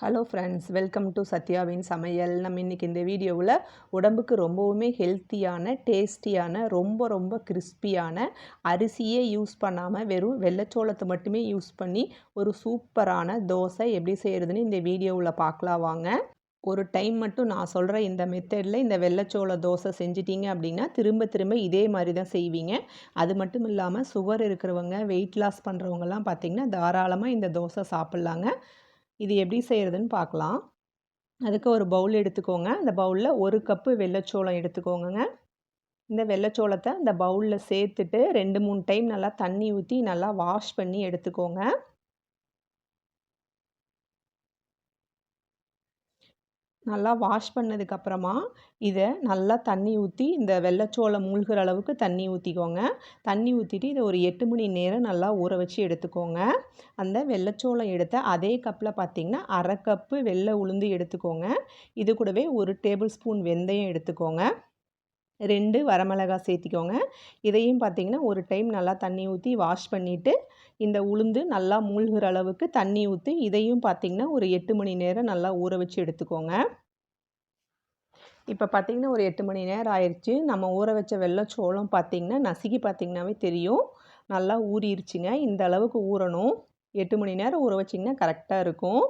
Hello friends welcome to சத்யாவின் சமையல் நம்ம இன்றைக்கி இந்த வீடியோவில் உடம்புக்கு ரொம்பவுமே ஹெல்த்தியான டேஸ்டியான ரொம்ப ரொம்ப கிறிஸ்பியான அரிசியே யூஸ் பண்ணாமல் வெறும் வெள்ளைச்சோளத்தை மட்டுமே யூஸ் பண்ணி ஒரு சூப்பரான தோசை எப்படி செய்கிறதுன்னு இந்த வீடியோவில் பார்க்கலாம் வாங்க. ஒரு டைம் மட்டும் நான் சொல்கிற இந்த மெத்தடில் இந்த வெள்ளைச்சோள தோசை செஞ்சிட்டிங்க அப்படின்னா திரும்ப திரும்ப இதே மாதிரி தான் செய்வீங்க. அது மட்டும் இல்லாமல் சுகர் இருக்கிறவங்க வெயிட் லாஸ் பண்ணுறவங்கலாம் பார்த்திங்கன்னா தாராளமாக இந்த தோசை சாப்பிட்லாங்க. இது எப்படி செய்கிறதுன்னு பார்க்கலாம். அதுக்கு ஒரு பவுல் எடுத்துக்கோங்க. அந்த பவுலில் ஒரு கப்பு வெள்ளைச்சோளம் எடுத்துக்கோங்க இந்த வெள்ளைச்சோளத்தை அந்த பவுலில் சேர்த்துட்டு ரெண்டு மூணு டைம் நல்லா தண்ணி ஊற்றி நல்லா வாஷ் பண்ணி எடுத்துக்கோங்க. நல்லா வாஷ் பண்ணதுக்கப்புறமா இதை நல்லா தண்ணி ஊற்றி இந்த வெள்ளைச்சோளம் மூழ்கிற அளவுக்கு தண்ணி ஊற்றிக்கோங்க தண்ணி ஊற்றிட்டு இதை ஒரு எட்டு மணி நேரம் நல்லா ஊற வச்சு எடுத்துக்கோங்க. அந்த வெள்ளைச்சோளம் எடுத்த அதே கப்பில் பார்த்திங்கன்னா அரை கப்பு வெள்ளை உளுந்து எடுத்துக்கோங்க. இது கூடவே ஒரு டேபிள் ஸ்பூன் வெந்தயம் எடுத்துக்கோங்க. ரெண்டு வரமிளகாய் சேர்த்திக்கோங்க. இதையும் பார்த்திங்கன்னா ஒரு டைம் நல்லா தண்ணி ஊற்றி வாஷ் பண்ணிவிட்டு இந்த உளுந்து நல்லா மூழ்கிற அளவுக்கு தண்ணி ஊற்றி இதையும் பார்த்திங்கன்னா ஒரு எட்டு மணி நேரம் நல்லா ஊற வச்சு எடுத்துக்கோங்க. இப்போ பார்த்திங்கன்னா ஒரு எட்டு மணி நேரம் ஆயிடுச்சு நம்ம ஊற வச்ச வெள்ளச்சோளம் பார்த்திங்கன்னா நசுக்கி பார்த்திங்கனாவே தெரியும். நல்லா ஊறிடுச்சுங்க இந்த அளவுக்கு ஊறணும். எட்டு மணி நேரம் ஊற வச்சிங்கன்னா கரெக்டாக இருக்கும்.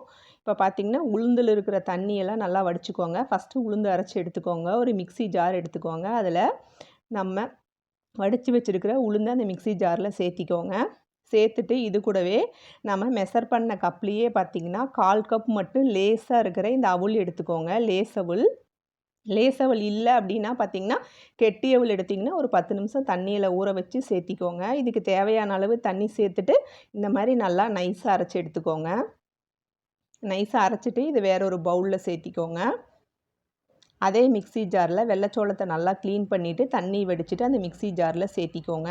இப்போ பார்த்திங்கன்னா உளுந்தில் இருக்கிற தண்ணியெல்லாம் நல்லா வடிச்சுக்கோங்க. ஃபஸ்ட்டு உளுந்து அரைச்சி எடுத்துக்கோங்க. ஒரு மிக்சி ஜார் எடுத்துக்கோங்க. அதில் நம்ம வடித்து வச்சுருக்கிற உளுந்தை அந்த மிக்சி ஜாரில் சேர்த்திக்கோங்க. சேர்த்துட்டு இது கூடவே நம்ம மெசர் பண்ண கப்லேயே பார்த்திங்கன்னா கால் கப் மட்டும் லேஸாக இருக்கிற இந்த அவுள் எடுத்துக்கோங்க. லேஸ் அவுள். லேஸ் அவள் இல்லை அப்படின்னா பார்த்திங்கன்னா கெட்டி அவள் எடுத்திங்கன்னா ஒரு பத்து நிமிஷம் தண்ணியில் ஊற வச்சு சேர்த்திக்கோங்க. இதுக்கு தேவையான அளவு தண்ணி சேர்த்துட்டு இந்த மாதிரி நல்லா நைஸாக அரைச்சி எடுத்துக்கோங்க. நைஸாக அரைச்சிட்டு இது வேற ஒரு பவுலில் சேர்த்திக்கோங்க. அதே மிக்சி ஜாரில் வெள்ளைச்சோளத்தை நல்லா க்ளீன் பண்ணிவிட்டு தண்ணி வடிச்சிட்டு அந்த மிக்சி ஜாரில் சேர்த்திக்கோங்க.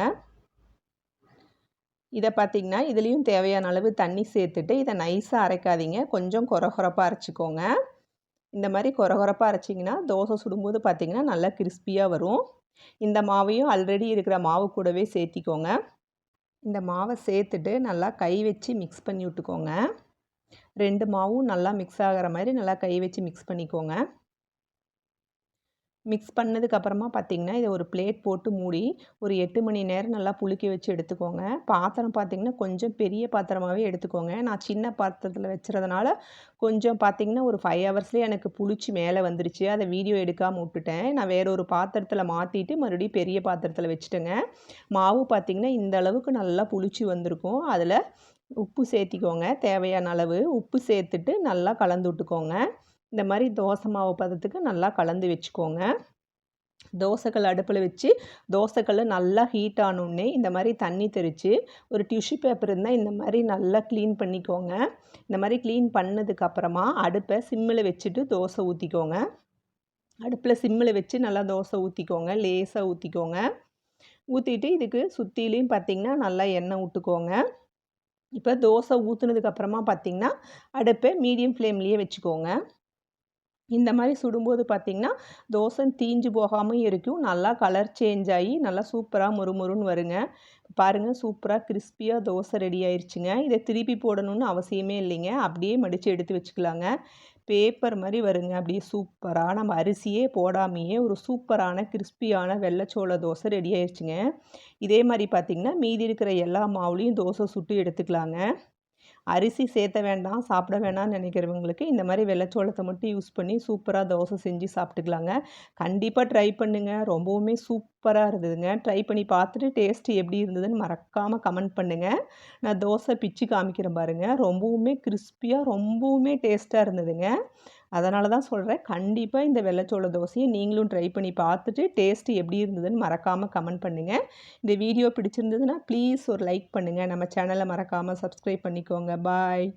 இதை பார்த்திங்கன்னா இதுலேயும் தேவையான அளவு தண்ணி சேர்த்துட்டு இதை நைஸாக அரைக்காதீங்க. கொஞ்சம் குறகுறப்பாக அரைச்சிக்கோங்க. இந்த மாதிரி குறகுறப்பாக அரைச்சிங்கன்னா தோசை சுடும்போது பார்த்திங்கன்னா நல்லா கிறிஸ்பியாக வரும். இந்த மாவையும் ஆல்ரெடி இருக்கிற மாவு கூடவே சேர்த்திக்கோங்க. இந்த மாவை சேர்த்துட்டு நல்லா கை வச்சு மிக்ஸ் பண்ணி விட்டுக்கோங்க. ரெண்டு மாவும் நல்லா மிக்ஸ் ஆகிற மாதிரி நல்லா கை வச்சு மிக்ஸ் பண்ணிக்கோங்க. மிக்ஸ் பண்ணதுக்கப்புறமா பார்த்திங்கன்னா இதை ஒரு பிளேட் போட்டு மூடி ஒரு எட்டு மணி நேரம் நல்லா புளிக்க வச்சு எடுத்துக்கோங்க. பாத்திரம் பார்த்திங்கன்னா கொஞ்சம் பெரிய பாத்திரமாகவே எடுத்துக்கோங்க. நான் சின்ன பாத்திரத்தில் வச்சுறதுனால கொஞ்சம் பார்த்திங்கன்னா ஒரு ஃபைவ் ஹவர்ஸ்லேயே எனக்கு புளிச்சு மேலே வந்துருச்சு. அதை வீடியோ எடுக்காமல் விட்டுட்டேன். நான் வேற ஒரு பாத்திரத்தில் மாற்றிட்டு மறுபடியும் பெரிய பாத்திரத்தில் வச்சுட்டேங்க. மாவு பார்த்திங்கன்னா இந்த அளவுக்கு நல்லா புளிச்சு வந்திருக்கும். அதில் உப்பு சேர்த்திக்கோங்க தேவையான அளவு உப்பு சேர்த்துட்டு நல்லா கலந்து விட்டுக்கோங்க. இந்த மாதிரி தோசை மாவு பதத்துக்கு நல்லா கலந்து வச்சுக்கோங்க. தோசைக்கல் அடுப்பில் வச்சு தோசைக்கல் நல்லா ஹீட் ஆனோடனே இந்த மாதிரி தண்ணி தெரித்து ஒரு டிஷ்யூ பேப்பர் இருந்தால் இந்த மாதிரி நல்லா க்ளீன் பண்ணிக்கோங்க. இந்த மாதிரி க்ளீன் பண்ணதுக்கப்புறமா அடுப்பை சிம்மில் வச்சுட்டு தோசை ஊற்றிக்கோங்க அடுப்பில் சிம்மில் வச்சு நல்லா தோசை ஊற்றிக்கோங்க லேசாக ஊற்றிக்கோங்க ஊற்றிட்டு இதுக்கு சுற்றிலையும் பார்த்திங்கன்னா நல்லா எண்ணெய் விட்டுக்கோங்க இப்போ தோசை ஊற்றுனதுக்கப்புறமா பார்த்திங்கன்னா அடுப்பை மீடியம் ஃப்ளேம்லேயே வச்சுக்கோங்க. இந்த மாதிரி சுடும்போது பார்த்திங்கன்னா தோசை தீஞ்சு போகாமல் இருக்கும். நல்லா கலர் சேஞ்ச் ஆகி நல்லா சூப்பராக முறுமுறுன்னு வருங்க. பாருங்கள் சூப்பராக கிறிஸ்பியாக தோசை ரெடி ஆயிடுச்சுங்க இதை திருப்பி போடணும்னு அவசியமே இல்லைங்க. அப்படியே மடித்து எடுத்து வச்சுக்கலாங்க. பேப்பர் மாதிரி வருங்க. அப்படியே சூப்பராக நம்ம அரிசியே போடாமையே ஒரு சூப்பரான கிறிஸ்பியான வெள்ளைச்சோள தோசை ரெடி ஆயிடுச்சுங்க இதே மாதிரி பார்த்திங்கன்னா மீதி இருக்கிற எல்லா மாவுலேயும் தோசை சுட்டு எடுத்துக்கலாங்க. அரிசி சேர்த்த வேண்டாம் சாப்பிட வேணாம்னு நினைக்கிறவங்களுக்கு இந்த மாதிரி வெள்ளைச்சோளத்தை மட்டும் யூஸ் பண்ணி சூப்பராக தோசை செஞ்சு சாப்பிட்டுக்கலாங்க. கண்டிப்பாக ட்ரை பண்ணுங்கள் ரொம்பவுமே சூப்பராக இருந்ததுங்க. ட்ரை பண்ணி பார்த்துட்டு டேஸ்ட் எப்படி இருந்ததுன்னு மறக்காமல் கமெண்ட் பண்ணுங்கள் நான் தோசை பிச்சு காமிக்கிறேன் பாருங்கள் ரொம்பவுமே கிறிஸ்பியாக ரொம்பவுமே டேஸ்ட்டாக இருந்ததுங்க. அதனால தான் சொல்கிறேன் கண்டிப்பாக இந்த வெள்ளைச்சோள தோசையை நீங்களும் ட்ரை பண்ணி பார்த்துட்டு டேஸ்ட்டு எப்படி இருந்ததுன்னு மறக்காமல் கமெண்ட் பண்ணுங்கள் இந்த வீடியோ பிடிச்சிருந்ததுன்னா ப்ளீஸ் ஒரு லைக் பண்ணுங்கள் நம்ம சேனலை மறக்காமல் சப்ஸ்கிரைப் பண்ணிக்கோங்க. பாய்